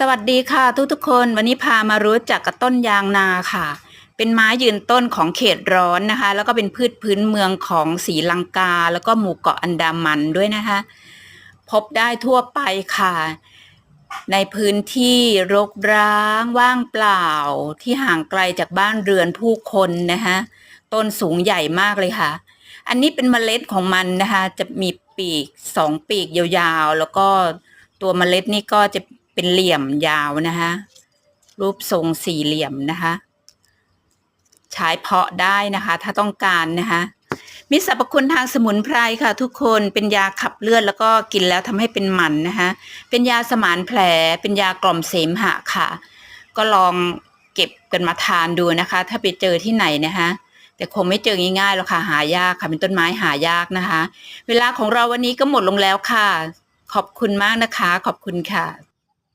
สวัสดีค่ะทุกๆคนวันนี้พามารู้จักกับต้นยางนาค่ะ เป็นไม้ยืนต้นของเขตร้อนนะคะ แล้วก็เป็นพืชพื้นเมืองของศรีลังกา แล้วก็หมู่เกาะอันดามันด้วยนะคะ พบได้ทั่วไปค่ะ ในพื้นที่รกร้างว่างเปล่าที่ห่างไกลจากบ้านเรือนผู้คนนะคะต้นสูงใหญ่มากเลยค่ะ อันนี้เป็นเมล็ดของมันนะคะ จะมีปีกสองปีกยาวๆ แล้วก็ตัวเมล็ดนี่ก็จะ เป็นเหลี่ยมยาวนะคะรูปทรงสี่เหลี่ยมนะคะ ใช้เพาะได้นะคะ ถ้าต้องการนะคะ มีสรรพคุณทางสมุนไพรค่ะ ทุกคนเป็นยาขับเลือดแล้วก็กินแล้วทำให้เป็นหมันนะคะ เป็นยาสมานแผล เป็นยากล่อมเสมหะค่ะ ก็ลองเก็บกันมาทานดูนะคะ ถ้าไปเจอที่ไหนนะคะแต่คงไม่เจอง่ายๆหรอกค่ะหายากค่ะเป็นต้นไม้หายากนะคะ เวลาของเราวันนี้ก็หมดลงแล้วค่ะ ขอบคุณมากนะคะ ขอบคุณค่ะ